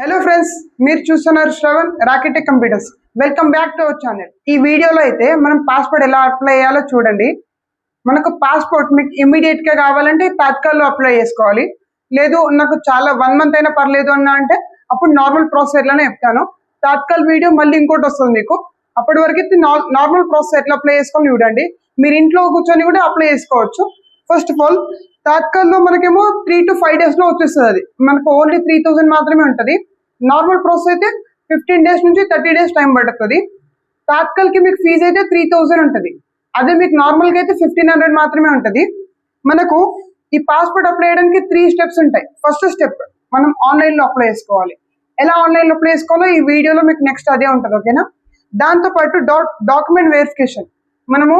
Hello friends మీరు చూస్తున్నారు Shravan Rocketech computers welcome back to our channel ఈ వీడియోలో అయితే మనం పాస్పోర్ట్ ఎలా అప్లై చేయాలో చూడండి. మనకు పాస్పోర్ట్ మీకు ఇమీడియట్గా కావాలంటే తాత్కాల్లో అప్లై చేసుకోవాలి. లేదు నాకు చాలా వన్ మంత్ అయినా పర్లేదు అన్నా అంటే అప్పుడు నార్మల్ ప్రాసెస్ ఎట్లానే చెప్తాను. తాత్కాల్ వీడియో మళ్ళీ ఇంకోటి వస్తుంది మీకు. అప్పటి వరకు అయితే నార్మల్ ప్రాసెస్ ఎట్లా అప్లై చేసుకోవాలి చూడండి. మీరు ఇంట్లో కూర్చొని కూడా అప్లై చేసుకోవచ్చు. ఫస్ట్ ఆఫ్ ఆల్ తాత్కాల్లో మనకేమో త్రీ టు ఫైవ్ డేస్లో వచ్చేస్తుంది. అది మనకు ఓన్లీ త్రీ థౌసండ్ మాత్రమే ఉంటుంది. నార్మల్ ప్రాసెస్ అయితే ఫిఫ్టీన్ డేస్ నుంచి థర్టీ డేస్ టైం పడుతుంది. తాత్కాల్కి మీకు ఫీజు అయితే త్రీ థౌసండ్ ఉంటుంది. అదే మీకు నార్మల్గా అయితే ఫిఫ్టీన్ హండ్రెడ్ మాత్రమే ఉంటుంది. మనకు ఈ పాస్పోర్ట్ అప్లై చేయడానికి త్రీ స్టెప్స్ ఉంటాయి. ఫస్ట్ స్టెప్ మనం ఆన్లైన్లో అప్లై చేసుకోవాలి. ఎలా ఆన్లైన్లో అప్లై చేసుకోవాలో ఈ వీడియోలో మీకు నెక్స్ట్ అదే ఉంటుంది ఓకేనా? దాంతో పాటు డాక్ డాక్యుమెంట్ వెరిఫికేషన్. మనము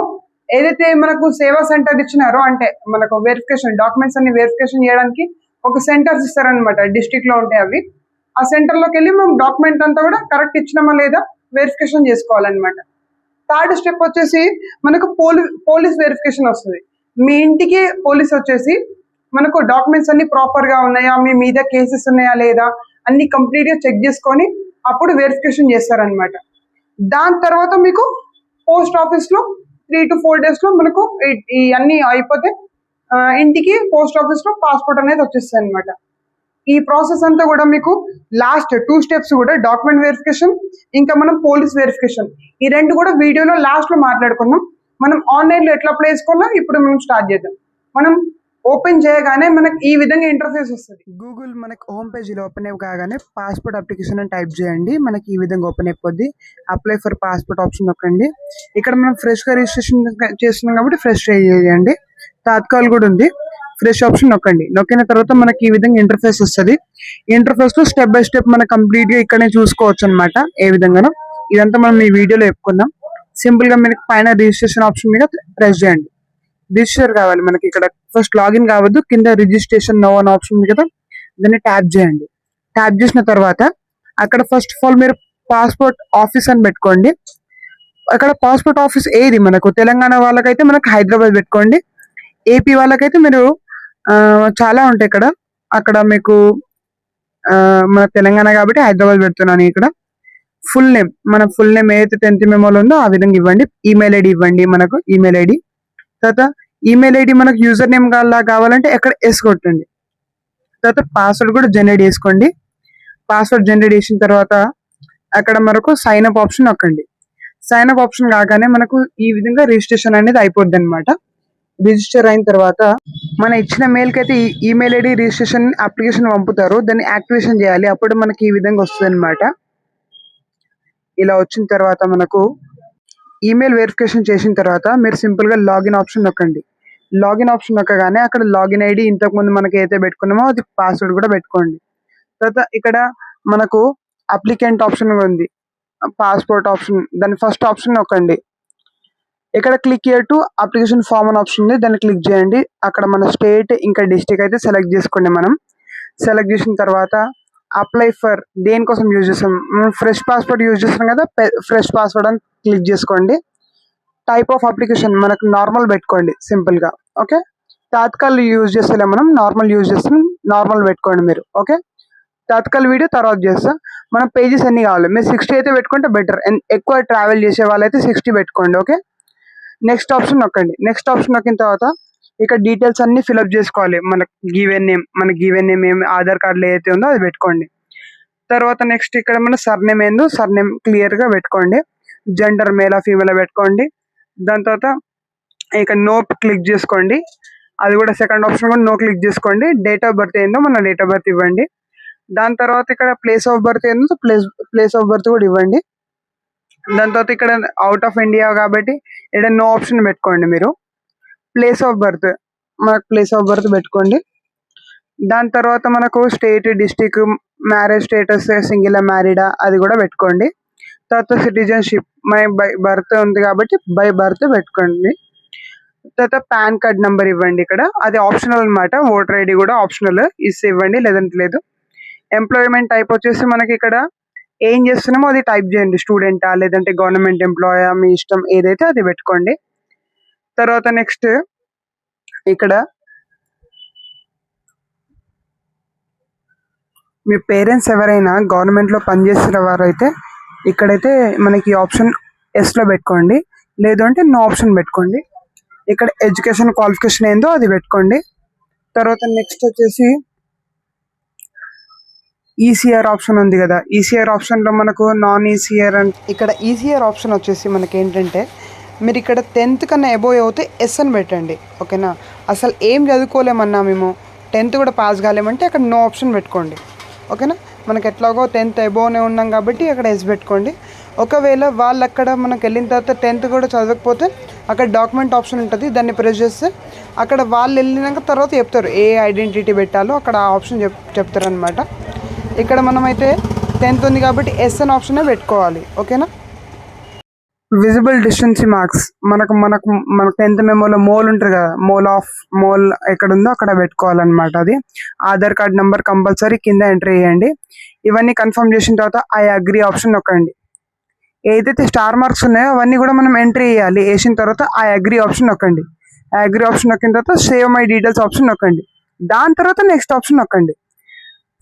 ఏదైతే మనకు సేవా సెంటర్ ఇచ్చినారో అంటే మనకు వెరిఫికేషన్ డాక్యుమెంట్స్ అన్ని వెరిఫికేషన్ చేయడానికి ఒక సెంటర్స్ ఇస్తారనమాట డిస్టిక్లో లో ఉంటాయి అవి. ఆ సెంటర్లోకి వెళ్ళి మనం డాక్యుమెంట్ అంతా కూడా కరెక్ట్ ఇచ్చినామా లేదా వెరిఫికేషన్ చేసుకోవాలన్నమాట. థర్డ్ స్టెప్ వచ్చేసి మనకు పోలీ పోలీస్ వెరిఫికేషన్ వస్తుంది. మీ ఇంటికి పోలీస్ వచ్చేసి మనకు డాక్యుమెంట్స్ అన్ని ప్రాపర్గా ఉన్నాయా? మీ మీద కేసెస్ ఉన్నాయా లేదా? అన్ని కంప్లీట్గా చెక్ చేసుకొని అప్పుడు వెరిఫికేషన్ చేస్తారనమాట దాని తర్వాత మీకు పోస్ట్ ఆఫీస్లో త్రీ టు ఫోర్ డేస్లో మనకు ఈ- అన్నీ అన్ని అయిపోతే ఇంటికి పోస్ట్ ఆఫీస్లో పాస్పోర్ట్ అనేది వచ్చేస్తాయి అనమాట ఈ ప్రాసెస్ అంతా కూడా మీకు లాస్ట్ టూ స్టెప్స్ కూడా డాక్యుమెంట్ వెరిఫికేషన్ ఇంకా మనం పోలీస్ వెరిఫికేషన్. ఈ రెండు కూడా వీడియోలో లాస్ట్లో మాట్లాడుకుందాం. మనం ఆన్లైన్లో ఎట్లా అప్లై చేసుకోవాలో ఇప్పుడు మనం స్టార్ట్ చేద్దాం. మనం ఓపెన్ చేయగానే మనకి ఈ విధంగా ఇంటర్ఫేస్ వస్తుంది. గూగుల్ మనకి హోమ్ పేజీలో ఓపెన్ అయ్యి కాగానే పాస్పోర్ట్ అప్లికేషన్ అని టైప్ చేయండి. మనకి ఈ విధంగా ఓపెన్ అయిపోద్ది. అప్లై ఫర్ పాస్పోర్ట్ ఆప్షన్ నొక్కండి. ఇక్కడ మనం ఫ్రెష్గా రిజిస్ట్రేషన్ చేస్తున్నాం కాబట్టి ఫ్రెష్ చేయండి తాత్కాల్ కూడా ఉంది. ఫ్రెష్ ఆప్షన్ నొక్కండి. నొక్కిన తర్వాత మనకి ఈ విధంగా ఇంటర్ఫేస్ వస్తుంది. ఇంటర్ఫేస్లో స్టెప్ బై స్టెప్ మనం కంప్లీట్గా ఇక్కడనే చూసుకోవచ్చు అనమాట ఏ విధంగానో. ఇదంతా మనం ఈ వీడియోలో చెప్పుకుందాం. సింపుల్గా మనకి పైన రిజిస్ట్రేషన్ ఆప్షన్ మీద ప్రెస్ చేయండి. రిజిస్టర్ కావాలి మనకి ఇక్కడ. ఫస్ట్ లాగిన్ కావద్దు. కింద రిజిస్ట్రేషన్ నో అని ఆప్షన్ ఉంది కదా. దాన్ని ట్యాప్ చేయండి. ట్యాప్ చేసిన తర్వాత అక్కడ ఫస్ట్ ఆఫ్ ఆల్ మీరు పాస్పోర్ట్ ఆఫీస్ అని పెట్టుకోండి. అక్కడ పాస్పోర్ట్ ఆఫీస్ ఏది మనకు? తెలంగాణ వాళ్ళకైతే మనకు హైదరాబాద్ పెట్టుకోండి. ఏపీ వాళ్ళకైతే మీరు చాలా ఉంటాయి ఇక్కడ. అక్కడ మీకు మన తెలంగాణ కాబట్టి హైదరాబాద్ పెడుతున్నాను ఇక్కడ. ఫుల్ నేమ్ మన ఫుల్ నేమ్ ఏదైతే టెన్త్ మెమోలో ఉందో ఆ విధంగా ఇవ్వండి. ఈమెయిల్ ఐడి ఇవ్వండి మనకు ఈమెయిల్ ఐడి. తర్వాత ఈమెయిల్ ఐడి మనకు యూజర్ నేమ్ లా కావాలంటే ఎక్కడ ఎస్ కొట్టండి తర్వాత పాస్వర్డ్ కూడా జనరేట్ చేసుకోండి. పాస్వర్డ్ జనరేట్ చేసిన తర్వాత అక్కడ మనకు సైన్ అప్ ఆప్షన్ నొక్కండి. సైన్ అప్ ఆప్షన్ కాగానే మనకు ఈ విధంగా రిజిస్ట్రేషన్ అనేది అయిపోద్ది అనమాట రిజిస్టర్ అయిన తర్వాత మన ఇచ్చిన మెయిల్కి అయితే ఈమెయిల్ ఐడి రిజిస్ట్రేషన్ అప్లికేషన్ పంపుతారు. దాన్ని యాక్టివేషన్ చేయాలి. అప్పుడు మనకి ఈ విధంగా వస్తుంది అనమాట ఇలా వచ్చిన తర్వాత మనకు ఈమెయిల్ వెరిఫికేషన్ చేసిన తర్వాత మీరు సింపుల్గా లాగిన్ ఆప్షన్ నొక్కండి. లాగిన్ ఆప్షన్ నొక్కగానే అక్కడ లాగిన్ ఐడి ఇంతకు ముందు మనకి ఏదైతే పెట్టుకున్నామో అది పాస్వర్డ్ కూడా పెట్టుకోండి. తర్వాత ఇక్కడ మనకు అప్లికెంట్ ఆప్షన్ ఉంది. పాస్పోర్ట్ ఆప్షన్ దాని ఫస్ట్ ఆప్షన్ నొక్కండి. ఇక్కడ click here to application form అని ఆప్షన్ ఉంది. దాన్ని క్లిక్ చేయండి. అక్కడ మన స్టేట్ ఇంకా డిస్టిక్ అయితే సెలెక్ట్ చేసుకోండి మనం. సెలెక్ట్ చేసిన తర్వాత అప్లై ఫర్ దేనికోసం యూజ్ చేస్తాం? ఫ్రెష్ పాస్వర్డ్ యూజ్ చేస్తాం కదా ఫ్రెష్ పాస్వర్డ్ అని క్లిక్ చేసుకోండి. టైప్ ఆఫ్ అప్లికేషన్ మనకు నార్మల్ పెట్టుకోండి సింపుల్గా ఓకే తాత్కాల్ యూజ్ చేస్తలే మనం నార్మల్ యూజ్ చేస్తాం నార్మల్ పెట్టుకోండి మీరు. ఓకే తాత్కాల్ వీడియో తర్వాత చేస్తా. మన పేజెస్ అన్ని కావాలి. మీరు సిక్స్టీ అయితే పెట్టుకుంటే బెటర్ ఎక్కువ ట్రావెల్ చేసే వాళ్ళైతే సిక్స్టీ పెట్టుకోండి. ఓకే నెక్స్ట్ ఆప్షన్ నొక్కండి. నెక్స్ట్ ఆప్షన్ నొక్కిన తర్వాత ఇక్కడ డీటెయిల్స్ అన్ని ఫిల్అప్ చేసుకోవాలి. మనకి గివెన్ నేమ్ మన గివెన్ నేమ్ ఏమి ఆధార్ కార్డులో ఏదైతే ఉందో అది పెట్టుకోండి. తర్వాత నెక్స్ట్ ఇక్కడ మన సర్నేమ్ ఏందో సర్నేమ్ క్లియర్గా పెట్టుకోండి. జెండర్ మేలా ఫీమేలా పెట్టుకోండి. దాని తర్వాత ఇక నో క్లిక్ చేసుకోండి. అది కూడా సెకండ్ ఆప్షన్ కూడా నో క్లిక్ చేసుకోండి. డేట్ ఆఫ్ బర్త్ ఏందో మన డేట్ ఆఫ్ బర్త్ ఇవ్వండి. దాని తర్వాత ఇక్కడ ప్లేస్ ఆఫ్ బర్త్ ఏందో ప్లేస్ ప్లేస్ ఆఫ్ బర్త్ కూడా ఇవ్వండి. దాని తర్వాత ఇక్కడ అవుట్ ఆఫ్ ఇండియా కాబట్టి ఇక్కడ నో ఆప్షన్ పెట్టుకోండి మీరు. ప్లేస్ ఆఫ్ బర్త్ మనకు ప్లేస్ ఆఫ్ బర్త్ పెట్టుకోండి. దాని తర్వాత మనకు state district marriage status single మ్యారీడా అది కూడా పెట్టుకోండి. తర్వాత సిటిజన్షిప్ మై బై బర్త్ ఉంది కాబట్టి బై బర్త్ పెట్టుకోండి. తర్వాత పాన్ కార్డ్ నెంబర్ ఇవ్వండి ఇక్కడ. అది ఆప్షనల్ అన్నమాట. ఓటర్ ఐడి కూడా ఆప్షనల్ ఇస్తే ఇవ్వండి. లేదంటే లేదు. ఎంప్లాయ్మెంట్ టైప్ వచ్చేసి మనకి ఇక్కడ ఏం చేస్తున్నామో అది టైప్ చేయండి. స్టూడెంటా లేదంటే గవర్నమెంట్ ఎంప్లాయా మీ ఇష్టం ఏదైతే అది పెట్టుకోండి. తర్వాత నెక్స్ట్ ఇక్కడ మీ పేరెంట్స్ ఎవరైనా గవర్నమెంట్లో పనిచేస్తున్న వారైతే ఇక్కడైతే మనకి ఆప్షన్ ఎస్లో పెట్టుకోండి. లేదు అంటే నో ఆప్షన్ పెట్టుకోండి. ఇక్కడ ఎడ్యుకేషన్ క్వాలిఫికేషన్ ఏందో అది పెట్టుకోండి. తర్వాత నెక్స్ట్ వచ్చేసి ఈసీఆర్ ఆప్షన్ ఉంది కదా. ఈసీఆర్ ఆప్షన్లో మనకు నాన్ ఈసీఆర్ అండ్ ఇక్కడ ఈసీఆర్ ఆప్షన్ వచ్చేసి మనకి ఏంటంటే మీరు ఇక్కడ టెన్త్ కన్నా అబోవ్ అవుతే ఎస్ అని పెట్టండి. ఓకేనా? అసలు ఏం చదువుకోలేమన్నా మేము. టెన్త్ కూడా పాస్ కాలేమంటే అక్కడ నో ఆప్షన్ పెట్టుకోండి. ఓకేనా? మనకి ఎట్లాగో టెన్త్ అబోవ్నే ఉన్నాం కాబట్టి అక్కడ ఎస్ పెట్టుకోండి. ఒకవేళ వాళ్ళు అక్కడ మనకు వెళ్ళిన తర్వాత టెన్త్ కూడా చదవకపోతే అక్కడ డాక్యుమెంట్ ఆప్షన్ ఉంటుంది దాన్ని ప్రెస్ చేస్తే అక్కడ వాళ్ళు వెళ్ళినాక తర్వాత చెప్తారు ఏ ఐడెంటిటీ పెట్టాలో అక్కడ ఆ ఆప్షన్ చెప్ చెప్తారనమాట ఇక్కడ మనమైతే టెన్త్ ఉంది కాబట్టి ఎస్ అనే ఆప్షనే పెట్టుకోవాలి. ఓకేనా విజిబుల్ డిస్టెన్సీ మార్క్స్ మనకు మనకు మన టెన్త్ మెమోలో మోల్ ఉంటుంది కదా మోల్ ఆఫ్ మోల్ ఎక్కడ ఉందో అక్కడ పెట్టుకోవాలన్నమాట అది. ఆధార్ కార్డ్ నెంబర్ కంపల్సరీ కింద ఎంటర్ చేయండి. ఇవన్నీ కన్ఫర్మ్ చేసిన తర్వాత ఐ అగ్రి ఆప్షన్ నొక్కండి. ఏదైతే స్టార్ మార్క్స్ ఉన్నాయో అవన్నీ కూడా మనం ఎంట్రీ చేయాలి. వేసిన తర్వాత ఆ అగ్రి ఆప్షన్ నొక్కండి. ఆ అగ్రి ఆప్షన్ నొక్కిన తర్వాత సేవ్ మై డీటెయిల్స్ ఆప్షన్ నొక్కండి. దాని తర్వాత నెక్స్ట్ ఆప్షన్ నొక్కండి.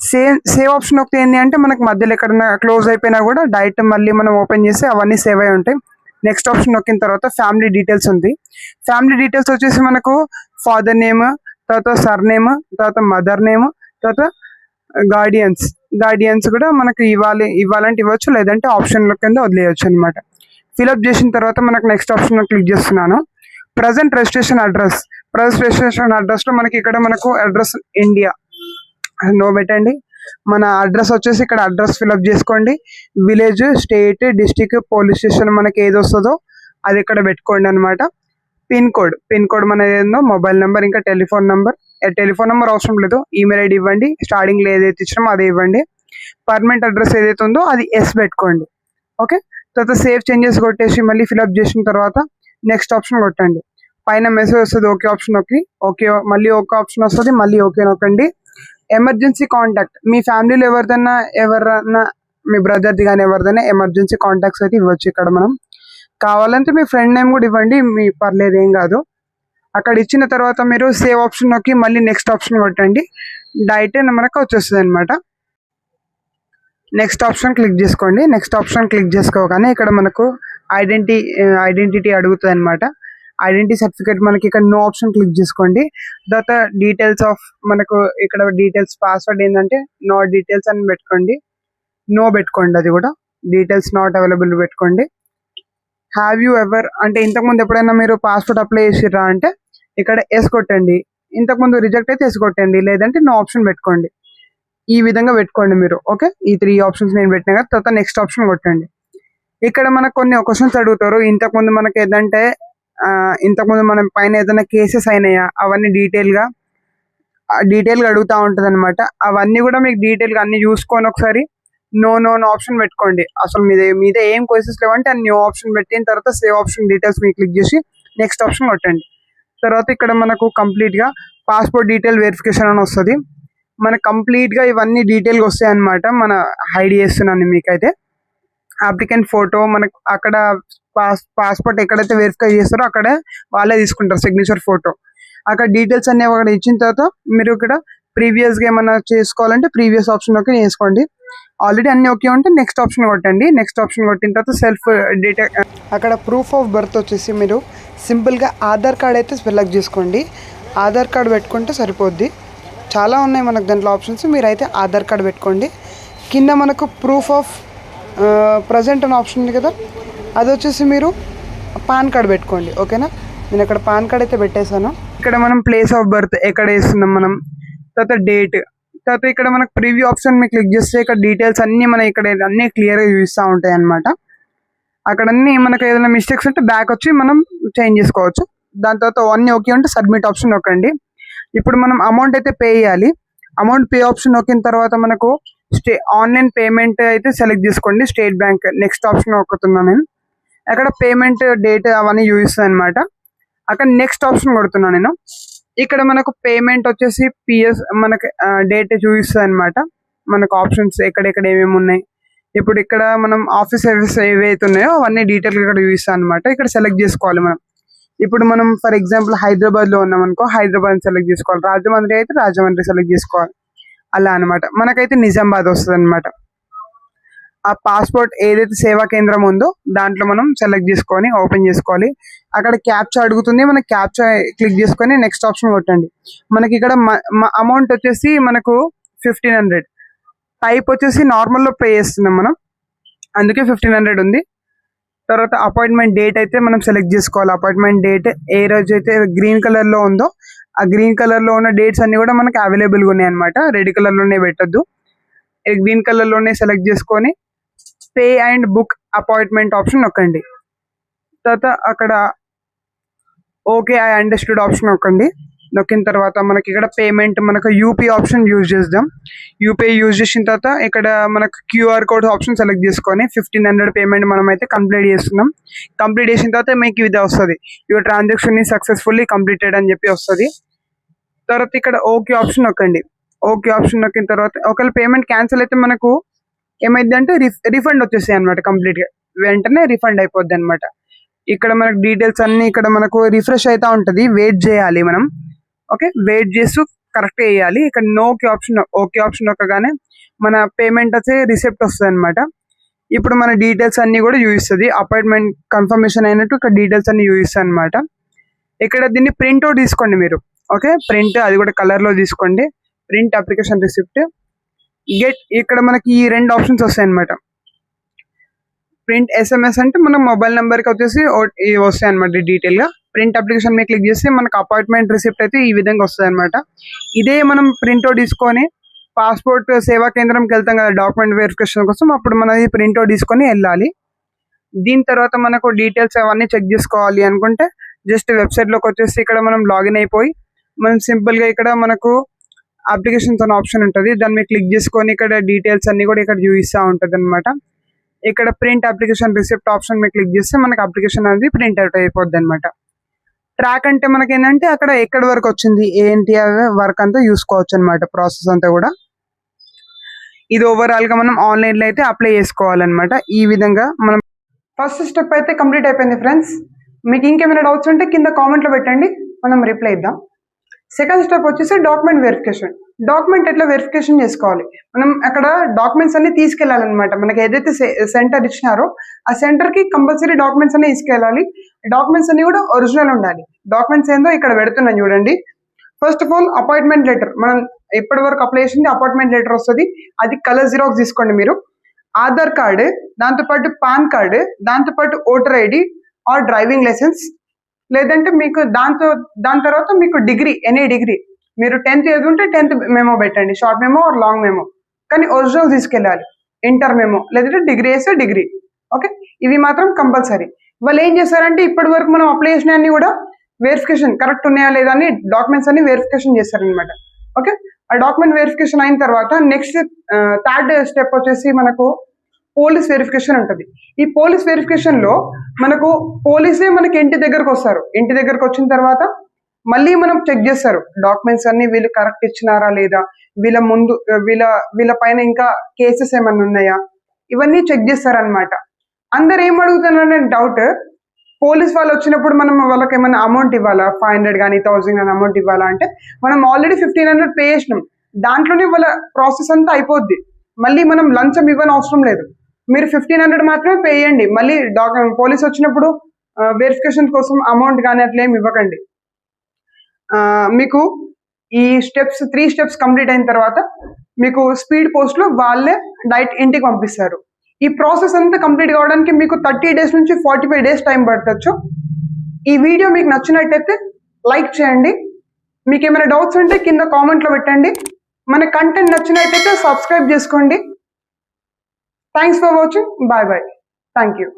సేవ్ సేవ్ ఆప్షన్ ఒకటి ఏంటి అంటే మనకు మధ్యలో ఎక్కడైనా క్లోజ్ అయిపోయినా కూడా డైరెక్ట్ మళ్ళీ మనం ఓపెన్ చేస్తే అవన్నీ సేవ్ అయి ఉంటాయి. నెక్స్ట్ ఆప్షన్ నొక్కిన తర్వాత ఫ్యామిలీ డీటెయిల్స్ ఉంది. ఫ్యామిలీ డీటెయిల్స్ వచ్చేసి మనకు ఫాదర్ నేమ్ తర్వాత సర్ నేమ్ తర్వాత మదర్ నేమ్ తర్వాత గార్డియన్స్. గార్డియన్స్ కూడా మనకు ఇవ్వాలి ఇవ్వాలంటే ఇవ్వచ్చు లేదంటే ఆప్షన్ల కింద వదిలేయచ్చు అనమాట ఫిలప్ చేసిన తర్వాత మనకు నెక్స్ట్ ఆప్షన్ క్లిక్ చేస్తున్నాను. Present registration address. Present registration అడ్రస్లో మనకి ఇక్కడ మనకు అడ్రస్ ఇండియా. నో పెట్టండి. మన అడ్రస్ వచ్చేసి ఇక్కడ అడ్రస్ ఫిలప్ చేసుకోండి. Village state district police station మనకి ఏది వస్తుందో అది ఇక్కడ పెట్టుకోండి అనమాట పిన్ కోడ్ పిన్ కోడ్ మన ఏదో? మొబైల్ నెంబర్ ఇంకా టెలిఫోన్ నెంబర్. టెలిఫోన్ నెంబర్ అవసరం లేదు. ఈమెయిల్ ఐడి ఇవ్వండి. స్టార్టింగ్లో ఏదైతే ఇచ్చినామో అదే ఇవ్వండి. పర్మనెంట్ అడ్రస్ ఏదైతే ఉందో అది ఎస్ పెట్టుకోండి. ఓకే? తర్వాత సేవ్ చేంజెస్ కొట్టేసి మళ్ళీ ఫిలప్ చేసిన తర్వాత నెక్స్ట్ ఆప్షన్ కొట్టండి. పైన మెసేజ్ వస్తుంది ఓకే ఆప్షన్ ఓకే ఓకే మళ్ళీ ఒక ఆప్షన్ వస్తుంది మళ్ళీ ఓకే నొక్కండి. ఎమర్జెన్సీ కాంటాక్ట్ మీ ఫ్యామిలీలో ఎవరిదైనా ఎవరన్నా మీ బ్రదర్ది కానీ ఎవరిదైనా ఎమర్జెన్సీ కాంటాక్ట్స్ అయితే ఇవ్వచ్చు ఇక్కడ మనం. కావాలంటే మీ ఫ్రెండ్ నేమ్ కూడా ఇవ్వండి మీ పర్లేదు ఏం కాదు. అక్కడ ఇచ్చిన తర్వాత మీరు సేవ్ ఆప్షన్ నొక్కి మళ్ళీ నెక్స్ట్ ఆప్షన్ కొట్టండి. డైట్ మనకు వచ్చేస్తుంది అనమాట నెక్స్ట్ ఆప్షన్ క్లిక్ చేసుకోండి. నెక్స్ట్ ఆప్షన్ క్లిక్ చేసుకోగానే ఇక్కడ మనకు ఐడెంటి ఐడెంటిటీ అడుగుతుంది అనమాట ఐడెంటిటీ సర్టిఫికేట్ మనకి ఇక్కడ నో ఆప్షన్ క్లిక్ చేసుకోండి. తర్వాత డీటెయిల్స్ ఆఫ్ మనకు ఇక్కడ డీటెయిల్స్ పాస్వర్డ్ ఏంటంటే నో డీటెయిల్స్ అని పెట్టుకోండి. నో పెట్టుకోండి అది కూడా. డీటెయిల్స్ నాట్ అవైలబుల్ పెట్టుకోండి. హ్యావ్ యూ ఎవర్ అంటే ఇంతకుముందు ఎప్పుడైనా మీరు పాస్పోర్ట్ అప్లై చేసిర్రా అంటే ఇక్కడ ఎస్ కొట్టండి. ఇంతకుముందు రిజెక్ట్ అయితే ఎస్ కొట్టండి. లేదంటే నో ఆప్షన్ పెట్టుకోండి. ఈ విధంగా పెట్టుకోండి మీరు. ఓకే ఈ త్రీ ఆప్షన్స్ నేను పెట్టిన కదా. తర్వాత నెక్స్ట్ ఆప్షన్ కొట్టండి. ఇక్కడ మనకు కొన్ని క్వశ్చన్స్ అడుగుతారు. ఇంతకుముందు మనకి ఏదంటే ఇంతకుముందు మనం పైన ఏదైనా కేసెస్ అయినాయా? అవన్నీ డీటెయిల్గా డీటెయిల్గా అడుగుతూ ఉంటుంది అనమాట అవన్నీ కూడా మీకు డీటెయిల్గా అన్ని చూసుకొని ఒకసారి నో నో ఆప్షన్ పెట్టుకోండి. అసలు మీద మీద ఏం క్వశ్చన్స్ లేవంటే అన్ని ఆప్షన్ పెట్టిన తర్వాత సేవ్ ఆప్షన్ డీటెయిల్స్ మీకు క్లిక్ చేసి నెక్స్ట్ ఆప్షన్ కొట్టండి. తర్వాత ఇక్కడ మనకు కంప్లీట్గా పాస్పోర్ట్ డీటెయిల్ వెరిఫికేషన్ అని వస్తుంది. మనకు కంప్లీట్గా ఇవన్నీ డీటెయిల్గా వస్తాయి అనమాట మన హైడ్ చేస్తున్నాను మీకైతే. అప్లికెంట్ ఫోటో మనకు అక్కడ పాస్ పాస్పోర్ట్ ఎక్కడైతే వెరిఫై చేస్తారో అక్కడ వాళ్ళే తీసుకుంటారు సిగ్నేచర్ ఫోటో అక్కడ డీటెయిల్స్ అన్ని అక్కడ ఇచ్చిన తర్వాత మీరు ఇక్కడ ప్రీవియస్గా ఏమైనా చేసుకోవాలంటే ప్రీవియస్ ఆప్షన్ ఓకే వేసుకోండి. ఆల్రెడీ అన్ని ఓకే ఉంటే నెక్స్ట్ ఆప్షన్ కొట్టండి. నెక్స్ట్ ఆప్షన్ కొట్టిన తర్వాత సెల్ఫ్ డేటా అక్కడ ప్రూఫ్ ఆఫ్ బర్త్ వచ్చేసి మీరు సింపుల్గా ఆధార్ కార్డ్ అయితే సెలెక్ట్ చేసుకోండి. ఆధార్ కార్డ్ పెట్టుకుంటే సరిపోద్ది. చాలా ఉన్నాయి మనకు దాంట్లో ఆప్షన్స్ మీరైతే ఆధార్ కార్డ్ పెట్టుకోండి. కింద మనకు ప్రూఫ్ ఆఫ్ ప్రజెంట్ అనే ఆప్షన్ ఉంది కదా? అది వచ్చేసి మీరు పాన్ కార్డ్ పెట్టుకోండి ఓకేనా? నేను ఇక్కడ పాన్ కార్డ్ అయితే పెట్టేశాను. ఇక్కడ మనం ప్లేస్ ఆఫ్ బర్త్ ఎక్కడ వేస్తున్నాం మనం? తర్వాత డేట్ తర్వాత ఇక్కడ మనకు ప్రివ్యూ ఆప్షన్ మీకు క్లిక్ చేస్తే ఇక్కడ డీటెయిల్స్ అన్ని మన ఇక్కడ అన్ని క్లియర్గా చూపిస్తూ ఉంటాయి అన్నమాట. అక్కడ అన్ని మనకు ఏదైనా మిస్టేక్స్ ఉంటే బ్యాక్ వచ్చి మనం చేంజ్ చేసుకోవచ్చు. దాని తర్వాత అన్ని ఓకే ఉంటే సబ్మిట్ ఆప్షన్ నొక్కండి. ఇప్పుడు మనం అమౌంట్ అయితే పే చేయాలి. అమౌంట్ పే ఆప్షన్ నొక్కిన తర్వాత మనకు స్టే ఆన్లైన్ పేమెంట్ అయితే సెలెక్ట్ చేసుకోండి స్టేట్ బ్యాంక్ నెక్స్ట్ ఆప్షన్ నొక్కుతున్నాను నేను. అక్కడ పేమెంట్ డేట్ అవన్నీ చూపిస్తుంది అనమాట అక్కడ నెక్స్ట్ ఆప్షన్ కొడుతున్నాను నేను. ఇక్కడ మనకు పేమెంట్ వచ్చేసి పిఎస్ మనకి డేట్ చూపిస్తుంది అనమాట మనకు ఆప్షన్స్ ఎక్కడెక్కడ ఏమేమి ఉన్నాయి. ఇప్పుడు ఇక్కడ మనం ఆఫీస్ సర్వీస్ ఏవైతే ఉన్నాయో అవన్నీ డీటెయిల్గా ఇక్కడ చూపిస్తాను అనమాట ఇక్కడ సెలెక్ట్ చేసుకోవాలి మనం. ఇప్పుడు మనం ఫర్ ఎగ్జాంపుల్ హైదరాబాద్లో ఉన్నాం అనుకో హైదరాబాద్ సెలెక్ట్ చేసుకోవాలి. రాజమండ్రి అయితే రాజమండ్రి సెలెక్ట్ చేసుకోవాలి. అలా అన్నమాట. మనకైతే నిజామాబాద్ వస్తుంది అనమాట ఆ పాస్పోర్ట్ ఏదైతే సేవా కేంద్రం ఉందో దాంట్లో మనం సెలెక్ట్ చేసుకొని ఓపెన్ చేసుకోవాలి. అక్కడ క్యాప్చా అడుగుతుంది మన క్యాప్చా క్లిక్ చేసుకొని నెక్స్ట్ ఆప్షన్ కొట్టండి. మనకి ఇక్కడ అమౌంట్ వచ్చేసి మనకు ఫిఫ్టీన్ హండ్రెడ్ టైప్ వచ్చేసి నార్మల్లో పే చేస్తున్నాం మనం. అందుకే ఫిఫ్టీన్ హండ్రెడ్ ఉంది. తర్వాత అపాయింట్మెంట్ డేట్ అయితే మనం సెలెక్ట్ చేసుకోవాలి. అపాయింట్మెంట్ డేట్ ఏ రోజు అయితే గ్రీన్ కలర్లో ఉందో ఆ గ్రీన్ కలర్లో ఉన్న డేట్స్ అన్ని కూడా మనకి అవైలబుల్గా ఉన్నాయి అనమాట రెడ్ కలర్లోనే పెట్టద్దు. గ్రీన్ కలర్లోనే సెలెక్ట్ చేసుకొని pay and book appointment option నొక్కండి. తర్వాత అక్కడ ఓకే ఐ అండర్స్టూడ్ ఆప్షన్ నొక్కండి. నొక్కిన తర్వాత మనకి ఇక్కడ పేమెంట్ మనకు యూపీ ఆప్షన్ యూజ్ చేద్దాం. యూపీఐ యూజ్ చేసిన తర్వాత ఇక్కడ మనకు క్యూఆర్ కోడ్ ఆప్షన్ సెలెక్ట్ చేసుకొని ఫిఫ్టీన్ హండ్రెడ్ పేమెంట్ మనం అయితే కంప్లీట్ చేస్తున్నాం. కంప్లీట్ చేసిన తర్వాత మీకు ఇది వస్తుంది. యువర్ ట్రాన్సాక్షన్ సక్సెస్ఫుల్లీ కంప్లీటెడ్ అని చెప్పి వస్తుంది. తర్వాత ఇక్కడ ఓకే ఆప్షన్ నొక్కండి. ఓకే ఆప్షన్ నొక్కిన తర్వాత ఒకవేళ పేమెంట్ క్యాన్సిల్ అయితే మనకు ఏమైంది అంటే రిఫండ్ వచ్చేసాయి అనమాట కంప్లీట్గా. వెంటనే రిఫండ్ అయిపోద్ది అనమాట ఇక్కడ మనకు డీటెయిల్స్ అన్ని ఇక్కడ మనకు రిఫ్రెష్ అవుతా ఉంటుంది. వెయిట్ చేయాలి మనం. ఓకే? వెయిట్ చేస్తూ కరెక్ట్ వేయాలి ఇక్కడ నోకి ఆప్షన్ ఓకే ఆప్షన్ ఒక్కగానే మన పేమెంట్ వచ్చే రిసెప్ట్ వస్తుంది అనమాట ఇప్పుడు మన డీటెయిల్స్ అన్ని కూడా చూపిస్తుంది. అపాయింట్మెంట్ కన్ఫర్మేషన్ అయినట్టు ఇక్కడ డీటెయిల్స్ అన్ని చూపిస్తాయి అనమాట ఇక్కడ దీన్ని ప్రింట్ అవుట్ తీసుకోండి మీరు. ఓకే? ప్రింట్ అది కూడా కలర్లో తీసుకోండి. Print application receipt. గెట్ ఇక్కడ మనకి ఈ రెండు ఆప్షన్స్ వస్తాయి అనమాట ప్రింట్ ఎస్ఎంఎస్ అంటే మన మొబైల్ నెంబర్కి వచ్చేసి వస్తాయి అనమాట డీటెయిల్గా ప్రింట్ అప్లికేషన్ మీద క్లిక్ చేస్తే మనకు అపాయింట్మెంట్ రిసిప్ట్ అయితే ఈ విధంగా వస్తుంది అనమాట ఇదే మనం ప్రింట్అవుట్ తీసుకొని పాస్పోర్ట్ సేవా కేంద్రంకి వెళ్తాం కదా డాక్యుమెంట్ వెరిఫికేషన్ కోసం అప్పుడు మనది ప్రింట్ ప్రింట్అవుట్ తీసుకొని వెళ్ళాలి. దీని తర్వాత మనకు డీటెయిల్స్ అవన్నీ చెక్ చేసుకోవాలి అనుకుంటే జస్ట్ వెబ్సైట్లోకి వచ్చేసి ఇక్కడ మనం లాగిన్ అయిపోయి మనం సింపుల్గా ఇక్కడ మనకు అప్లికేషన్స్ అనే ఆప్షన్ ఉంటుంది. దాన్ని మీరు క్లిక్ చేసుకొని ఇక్కడ డీటెయిల్స్ అన్ని కూడా ఇక్కడ చూపిస్తూ ఉంటుంది అనమాట ఇక్కడ ప్రింట్ అప్లికేషన్ రిసిప్ట్ ఆప్షన్ మీరు క్లిక్ చేస్తే మనకి అప్లికేషన్ అనేది ప్రింట్ అవుట్ అయిపోద్ది అనమాట ట్రాక్ అంటే మనకి ఏంటంటే అక్కడ ఎక్కడి వరకు వచ్చింది ఏంటి వర్క్ అంతా చూసుకోవచ్చు అనమాట ప్రాసెస్ అంతా కూడా. ఇది ఓవరాల్గా మనం ఆన్లైన్లో అయితే అప్లై చేసుకోవాలన్నమాట. ఈ విధంగా మనం ఫస్ట్ స్టెప్ అయితే కంప్లీట్ అయిపోయింది ఫ్రెండ్స్. మీకు ఇంకేమైనా డౌట్స్ ఉంటే కింద కామెంట్లో పెట్టండి. మనం రిప్లై ఇద్దాం. సెకండ్ స్టెప్ వచ్చేసి డాక్యుమెంట్ వెరిఫికేషన్ డాక్యుమెంట్ ఎట్లా వెరిఫికేషన్ చేసుకోవాలి? మనం అక్కడ డాక్యుమెంట్స్ అన్ని తీసుకెళ్ళాలన్నమాట. మనకి ఏదైతే సెంటర్ ఇచ్చినారో ఆ సెంటర్కి కంపల్సరీ డాక్యుమెంట్స్ అన్ని తీసుకెళ్ళాలి. డాక్యుమెంట్స్ అన్ని కూడా ఒరిజినల్ ఉండాలి. డాక్యుమెంట్స్ ఏందో ఇక్కడ పెడుతున్నాను చూడండి. First of all appointment letter మనం ఇప్పటి వరకు అప్లై చేసింది అపాయింట్మెంట్ లెటర్ వస్తుంది. అది కలర్ జిరాక్స్ తీసుకోండి మీరు. ఆధార్ కార్డు దాంతోపాటు పాన్ కార్డు దాంతోపాటు voter ID or driving licence లేదంటే మీకు దాంతో దాని తర్వాత మీకు డిగ్రీ ఎనీ డిగ్రీ. మీరు టెన్త్ ఏది ఉంటే టెన్త్ మెమో పెట్టండి. Short memo or long memo. కానీ ఒరిజినల్ తీసుకెళ్ళాలి. Inter memo. లేదంటే డిగ్రీ వేస్తే డిగ్రీ. ఓకే? ఇవి మాత్రం కంపల్సరీ. వాళ్ళు ఏం చేస్తారంటే ఇప్పటి వరకు మనం అప్లై చేసిన అన్ని కూడా వెరిఫికేషన్ కరెక్ట్ ఉన్నాయా లేదా అని డాక్యుమెంట్స్ అన్ని వెరిఫికేషన్ చేస్తారనమాట ఓకే? ఆ డాక్యుమెంట్ వెరిఫికేషన్ అయిన తర్వాత నెక్స్ట్ థర్డ్ స్టెప్ వచ్చేసి మనకు పోలీస్ వెరిఫికేషన్ ఉంటుంది. ఈ పోలీస్ వెరిఫికేషన్లో మనకు పోలీసే మనకి ఇంటి దగ్గరకు వస్తారు. ఇంటి దగ్గరకు వచ్చిన తర్వాత మళ్ళీ మనం చెక్ చేస్తారు. డాక్యుమెంట్స్ అన్ని వీళ్ళు కరెక్ట్ ఇచ్చినారా లేదా? వీళ్ళ ముందు వీళ్ళ వీళ్ళ పైన ఇంకా కేసెస్ ఏమైనా ఉన్నాయా? ఇవన్నీ చెక్ చేస్తారనమాట అందరు ఏం అడుగుతున్నారనే డౌట్ పోలీస్ వాళ్ళు వచ్చినప్పుడు మనం వాళ్ళకి ఏమైనా అమౌంట్ ఇవ్వాలా? ఫైవ్ హండ్రెడ్ కానీ థౌసండ్ కానీ అమౌంట్ ఇవ్వాలా అంటే మనం ఆల్రెడీ ఫిఫ్టీన్ హండ్రెడ్ పే చేసినాం. దాంట్లోనే వాళ్ళ ప్రాసెస్ అంతా అయిపోద్ది. మళ్ళీ మనం లంచం ఇవ్వని అవసరం లేదు. మీరు ఫిఫ్టీన్ హండ్రెడ్ మాత్రమే పే చేయండి. మళ్ళీ డాక్ పోలీస్ వచ్చినప్పుడు వెరిఫికేషన్ కోసం అమౌంట్ కానీ అట్లా ఏమి ఇవ్వకండి. మీకు ఈ స్టెప్స్ త్రీ స్టెప్స్ కంప్లీట్ అయిన తర్వాత మీకు స్పీడ్ పోస్ట్లో వాళ్ళే డైట్ ఇంటికి పంపిస్తారు. ఈ ప్రాసెస్ అంతా కంప్లీట్ కావడానికి మీకు థర్టీ డేస్ నుంచి ఫార్టీ ఫైవ్ డేస్ టైం పట్టచ్చు. ఈ వీడియో మీకు నచ్చినట్టయితే లైక్ చేయండి. మీకు ఏమైనా డౌట్స్ ఉంటే కింద కామెంట్లో పెట్టండి. మన కంటెంట్ నచ్చినట్టయితే సబ్స్క్రైబ్ చేసుకోండి. Thanks for watching. Bye bye. Thank you.